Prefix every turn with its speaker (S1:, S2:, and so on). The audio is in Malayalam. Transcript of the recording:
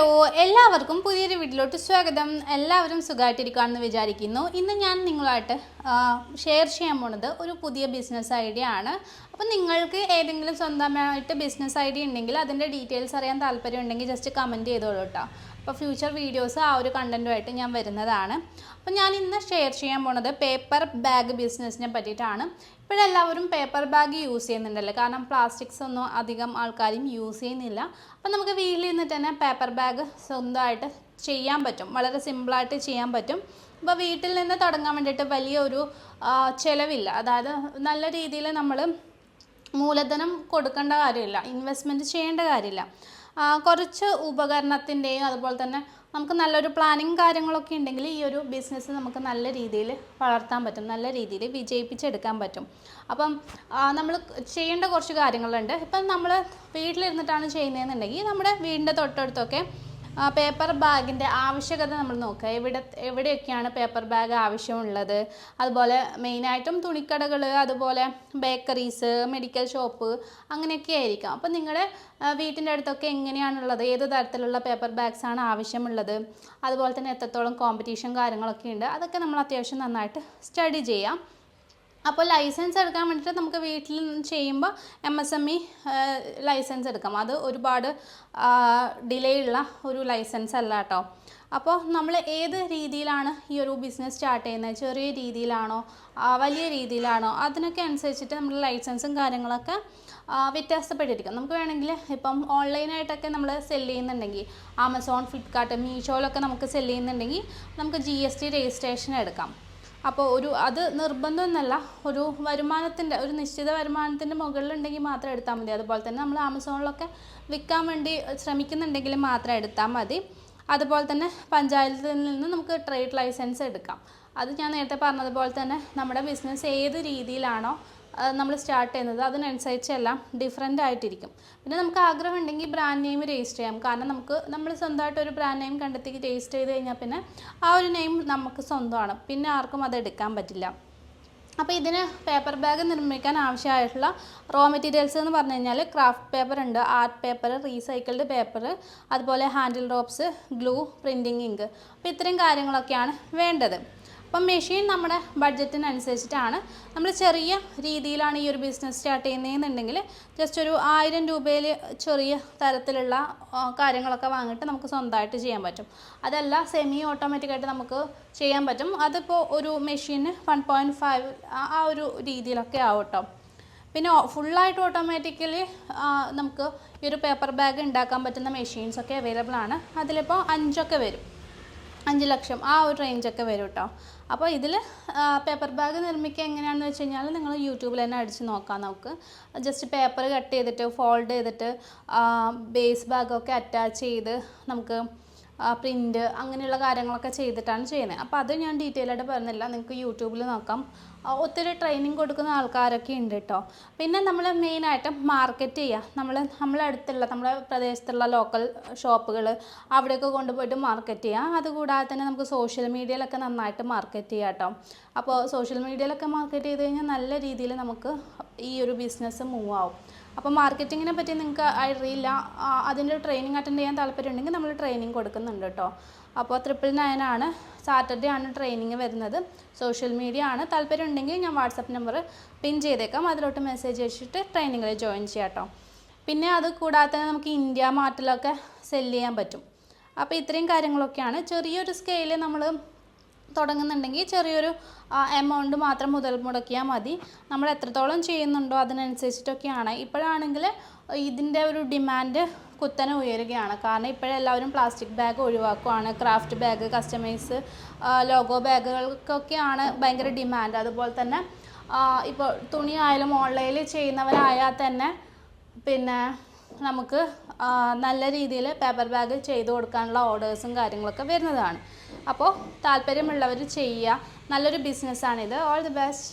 S1: ഹലോ എല്ലാവർക്കും പുതിയൊരു വീട്ടിലോട്ട് സ്വാഗതം. എല്ലാവരും സുഖമായിട്ടിരിക്കുകയാണെന്ന് വിചാരിക്കുന്നു. ഇന്ന് ഞാൻ നിങ്ങളുമായിട്ട് ഷെയർ ചെയ്യാൻ പോണത് ഒരു പുതിയ ബിസിനസ് ഐഡിയ ആണ്. അപ്പോൾ നിങ്ങൾക്ക് ഏതെങ്കിലും സ്വന്തമായിട്ട് ബിസിനസ് ഐഡിയ ഉണ്ടെങ്കിൽ അതിന്റെ ഡീറ്റെയിൽസ് അറിയാൻ താല്പര്യം ഉണ്ടെങ്കിൽ ജസ്റ്റ് കമന്റ് ചെയ്തോളൂ കേട്ടോ അപ്പോൾ ഫ്യൂച്ചർ വീഡിയോസ് ആ ഒരു കണ്ടന്റുമായിട്ട് ഞാൻ വരുന്നതാണ്. അപ്പോൾ ഞാൻ ഇന്ന് ഷെയർ ചെയ്യാൻ പോണത് പേപ്പർ ബാഗ് ബിസിനസ്സിനെ പറ്റിയിട്ടാണ്. ഇപ്പോഴെല്ലാവരും പേപ്പർ ബാഗ് യൂസ് ചെയ്യുന്നുണ്ടല്ലോ. കാരണം പ്ലാസ്റ്റിക്സ് ഒന്നും അധികം ആൾക്കാരും യൂസ് ചെയ്യുന്നില്ല. അപ്പോൾ നമുക്ക് വീട്ടിൽ നിന്നിട്ട് തന്നെ പേപ്പർ ബാഗ് സ്വന്തമായിട്ട് ചെയ്യാൻ പറ്റും. വളരെ സിമ്പിളായിട്ട് ചെയ്യാൻ പറ്റും. അപ്പോൾ വീട്ടിൽ നിന്ന് തുടങ്ങാൻ വേണ്ടിയിട്ട് വലിയൊരു ചിലവില്ല. അതായത് നല്ല രീതിയിൽ നമ്മൾ മൂലധനം കൊടുക്കേണ്ട കാര്യമില്ല ഇൻവെസ്റ്റ്മെന്റ് ചെയ്യേണ്ട കാര്യമില്ല. കുറച്ച് ഉപകരണത്തിന്റെയും അതുപോലെ തന്നെ നമുക്ക് നല്ലൊരു പ്ലാനിങ് കാര്യങ്ങളൊക്കെ ഉണ്ടെങ്കിൽ ഈ ഒരു ബിസിനസ് നമുക്ക് നല്ല രീതിയിൽ വളർത്താൻ പറ്റും നല്ല രീതിയിൽ വിജയിപ്പിച്ചെടുക്കാൻ പറ്റും. അപ്പം നമ്മൾ ചെയ്യേണ്ട കുറച്ച് കാര്യങ്ങളുണ്ട്. ഇപ്പം നമ്മൾ വീട്ടിലിരുന്നിട്ടാണ് ചെയ്യുന്നതെന്നുണ്ടെങ്കിൽ നമ്മുടെ വീടിന്റെ തൊട്ടടുത്തൊക്കെ പേപ്പർ ബാഗിന്റെ ആവശ്യകത നമ്മൾ നോക്കുക. എവിടെ എവിടെയൊക്കെയാണ് പേപ്പർ ബാഗ് ആവശ്യമുള്ളത്? അതുപോലെ മെയിനായിട്ടും തുണിക്കടകൾ അതുപോലെ ബേക്കറീസ് മെഡിക്കൽ ഷോപ്പ് അങ്ങനെയൊക്കെ ആയിരിക്കാം. അപ്പോൾ നിങ്ങളുടെ വീട്ടിന്റെ അടുത്തൊക്കെ എങ്ങനെയാണുള്ളത്? ഏത് തരത്തിലുള്ള പേപ്പർ ബാഗ്സ് ആണ് ആവശ്യമുള്ളത്? അതുപോലെ തന്നെ എത്രത്തോളം കോമ്പറ്റീഷൻ കാര്യങ്ങളൊക്കെ ഉണ്ട്? അതൊക്കെ നമ്മൾ അത്യാവശ്യം നന്നായിട്ട് സ്റ്റഡി ചെയ്യാം. അപ്പോൾ ലൈസൻസ് എടുക്കാൻ വേണ്ടിയിട്ട് നമുക്ക് വീട്ടിൽ ചെയ്യുമ്പോൾ M S M E licence എടുക്കാം. അത് ഒരുപാട് ഡിലേ ഉള്ള ഒരു ലൈസൻസ് അല്ല കേട്ടോ. അപ്പോൾ നമ്മൾ ഏത് രീതിയിലാണ് ഈ ഒരു ബിസിനസ് സ്റ്റാർട്ട് ചെയ്യുന്നത്? ചെറിയ രീതിയിലാണോ? വലിയ രീതിയിലാണോ? അതിനൊക്കെ അനുസരിച്ചിട്ട് നമ്മൾ ലൈസൻസും കാര്യങ്ങളൊക്കെ വ്യത്യാസപ്പെട്ടിരിക്കും. നമുക്ക് വേണമെങ്കിൽ ഇപ്പം ഓൺലൈനായിട്ടൊക്കെ നമ്മൾ സെൽ ചെയ്യുന്നുണ്ടെങ്കിൽ ആമസോൺ ഫ്ലിപ്കാർട്ട് മീഷോയിലൊക്കെ നമുക്ക് സെൽ ചെയ്യുന്നുണ്ടെങ്കിൽ നമുക്ക് ജി എസ് ടി രജിസ്ട്രേഷൻ എടുക്കാം. അപ്പോൾ ഒരു അത് നിർബന്ധമൊന്നുമല്ല. ഒരു വരുമാനത്തിന്റെ ഒരു നിശ്ചിത വരുമാനത്തിന്റെ മുകളിലുണ്ടെങ്കിൽ മാത്രം എടുത്താൽ മതി. അതുപോലെ തന്നെ നമ്മൾ ആമസോണിലൊക്കെ വിൽക്കാൻ വേണ്ടി ശ്രമിക്കുന്നുണ്ടെങ്കിൽ മാത്രം എടുത്താൽ മതി. അതുപോലെ തന്നെ പഞ്ചായത്തിൽ നിന്ന് നമുക്ക് ട്രേഡ് ലൈസൻസ് എടുക്കാം. അത് ഞാൻ നേരത്തെ പറഞ്ഞതുപോലെ തന്നെ നമ്മുടെ ബിസിനസ് ഏത് രീതിയിലാണോ നമ്മൾ സ്റ്റാർട്ട് ചെയ്യുന്നത് അതിനനുസരിച്ച് എല്ലാം ഡിഫറെന്റ് ആയിട്ടിരിക്കും. പിന്നെ നമുക്ക് ആഗ്രഹം ഉണ്ടെങ്കിൽ ബ്രാൻഡ് നെയിം രജിസ്റ്റർ ചെയ്യാം. കാരണം നമുക്ക് നമ്മൾ സ്വന്തമായിട്ട് ഒരു ബ്രാൻഡ് നെയിം കണ്ടെത്തി രജിസ്റ്റർ ചെയ്ത് കഴിഞ്ഞാൽ പിന്നെ ആ ഒരു നെയിം നമുക്ക് സ്വന്തമാണ്. പിന്നെ ആർക്കും അത് എടുക്കാൻ പറ്റില്ല. അപ്പോൾ ഇതിന് പേപ്പർ ബാഗ് നിർമ്മിക്കാൻ ആവശ്യമായിട്ടുള്ള റോ മെറ്റീരിയൽസ് എന്ന് പറഞ്ഞു കഴിഞ്ഞാൽ ക്രാഫ്റ്റ് പേപ്പർ ഉണ്ട് ആർട്ട് പേപ്പർ റീസൈക്കിൾഡ് പേപ്പർ അതുപോലെ handle ropes glue printing ink അപ്പോൾ ഇത്രയും കാര്യങ്ങളൊക്കെയാണ് വേണ്ടത്. അപ്പം മെഷീൻ നമ്മുടെ ബഡ്ജറ്റിനനുസരിച്ചിട്ടാണ്. നമ്മൾ ചെറിയ രീതിയിലാണ് ഈ ഒരു ബിസിനസ് സ്റ്റാർട്ട് ചെയ്യുന്നതെന്നുണ്ടെങ്കിൽ ജസ്റ്റ് ഒരു ആയിരം രൂപയിൽ ചെറിയ തരത്തിലുള്ള കാര്യങ്ങളൊക്കെ വാങ്ങിയിട്ട് നമുക്ക് സ്വന്തമായിട്ട് ചെയ്യാൻ പറ്റും. അതല്ല സെമി ഓട്ടോമാറ്റിക്കായിട്ട് നമുക്ക് ചെയ്യാൻ പറ്റും. അതിപ്പോൾ ഒരു മെഷീന് വൺ പോയിന്റ് ഫൈവ് ആ ഒരു രീതിയിലൊക്കെ ആവും കേട്ടോ പിന്നെ ഫുള്ളായിട്ട് ഓട്ടോമാറ്റിക്കലി നമുക്ക് ഈ ഒരു പേപ്പർ ബാഗ് ഉണ്ടാക്കാൻ പറ്റുന്ന മെഷീൻസൊക്കെ അവൈലബിൾ ആണ്. അതിലിപ്പോൾ അഞ്ചൊക്കെ വരും. അഞ്ച് ലക്ഷം. ആ ഒരു റേഞ്ചൊക്കെ വരും കേട്ടോ അപ്പോൾ ഇതിൽ പേപ്പർ ബാഗ് നിർമ്മിക്കുക എങ്ങനെയാണെന്ന് വെച്ച് കഴിഞ്ഞാൽ നിങ്ങൾ യൂട്യൂബിൽ തന്നെ അടിച്ച് നോക്കാം നമുക്ക്. ജസ്റ്റ് പേപ്പർ കട്ട് ചെയ്തിട്ട് ഫോൾഡ് ചെയ്തിട്ട് ബേസ് ബാഗൊക്കെ അറ്റാച്ച് ചെയ്ത് നമുക്ക് പ്രിന്റ് അങ്ങനെയുള്ള കാര്യങ്ങളൊക്കെ ചെയ്തിട്ടാണ് ചെയ്യുന്നത്. അപ്പോൾ അത് ഞാൻ ഡീറ്റെയിൽ ആയിട്ട് പറഞ്ഞില്ല. നിങ്ങൾക്ക് യൂട്യൂബിൽ നോക്കാം. ഒത്തിരി ട്രെയിനിങ് കൊടുക്കുന്ന ആൾക്കാരൊക്കെ ഉണ്ട് കേട്ടോ പിന്നെ നമ്മൾ മെയിനായിട്ട് മാർക്കറ്റ് ചെയ്യുക നമ്മൾ നമ്മളെ അടുത്തുള്ള നമ്മുടെ പ്രദേശത്തുള്ള ലോക്കൽ ഷോപ്പുകൾ അവിടെയൊക്കെ കൊണ്ടുപോയിട്ട് മാർക്കറ്റ് ചെയ്യുക അതുകൂടാതെ തന്നെ നമുക്ക് സോഷ്യൽ മീഡിയയിലൊക്കെ നന്നായിട്ട് മാർക്കറ്റ് ചെയ്യാം കേട്ടോ അപ്പോൾ സോഷ്യൽ മീഡിയയിലൊക്കെ മാർക്കറ്റ് ചെയ്ത് കഴിഞ്ഞാൽ നല്ല രീതിയിൽ നമുക്ക് ഈ ഒരു ബിസിനസ് മൂവ് ആവും. അപ്പോൾ മാർക്കറ്റിങ്ങിനെ പറ്റി നിങ്ങൾക്ക് അറിയില്ല. അതിന്റെ ട്രെയിനിങ് അറ്റൻഡ് ചെയ്യാൻ താല്പര്യം ഉണ്ടെങ്കിൽ നമ്മൾ ട്രെയിനിങ് കൊടുക്കുന്നുണ്ട് കേട്ടോ. അപ്പോൾ ട്രിപ്പിൾ നയൻ ആണ്. സാറ്റർഡേ ആണ് ട്രെയിനിങ് വരുന്നത്. സോഷ്യൽ മീഡിയ ആണ്. താല്പര്യം ഉണ്ടെങ്കിൽ ഞാൻ വാട്സപ്പ് നമ്പർ പിൻ ചെയ്തേക്കാം. അതിലോട്ട് മെസ്സേജ് അയച്ചിട്ട് ട്രെയിനിങ്ങിൽ ജോയിൻ ചെയ്യാം കേട്ടോ. പിന്നെ അത് കൂടാതെ നമുക്ക് ഇന്ത്യ മാർട്ടിലൊക്കെ സെൽ ചെയ്യാൻ പറ്റും. അപ്പോൾ ഇത്രയും കാര്യങ്ങളൊക്കെയാണ്. ചെറിയൊരു സ്കെയിൽ നമ്മൾ തുടങ്ങുന്നുണ്ടെങ്കിൽ ചെറിയൊരു എമൗണ്ട് മാത്രം മുതൽ മുടക്കിയാൽ മതി. നമ്മൾ എത്രത്തോളം ചെയ്യുന്നുണ്ടോ അതിനനുസരിച്ചിട്ടൊക്കെയാണ്. ഇപ്പോഴാണെങ്കിൽ ഇതിന്റെ ഒരു ഡിമാൻഡ് കുത്തനെ ഉയരുകയാണ്. കാരണം ഇപ്പോഴെല്ലാവരും പ്ലാസ്റ്റിക് ബാഗ് ഒഴിവാക്കുവാണ്. ക്രാഫ്റ്റ് ബാഗ് കസ്റ്റമൈസ് ലോഗോ ബാഗുകൾക്കൊക്കെയാണ് ഭയങ്കര ഡിമാൻഡ് അതുപോലെ തന്നെ ഇപ്പോൾ തുണിയായാലും ഓൺലൈനിൽ ചെയ്യുന്നവരായാൽ തന്നെ പിന്നെ നമുക്ക് നല്ല രീതിയിൽ പേപ്പർ ബാഗ് ചെയ്തു കൊടുക്കാനുള്ള ഓർഡേഴ്സും കാര്യങ്ങളൊക്കെ വരുന്നതാണ്. അപ്പോൾ താല്പര്യമുള്ളവർ ചെയ്യുക. നല്ലൊരു ബിസിനസ്സാണിത് ഓൾ ദി ബെസ്റ്റ്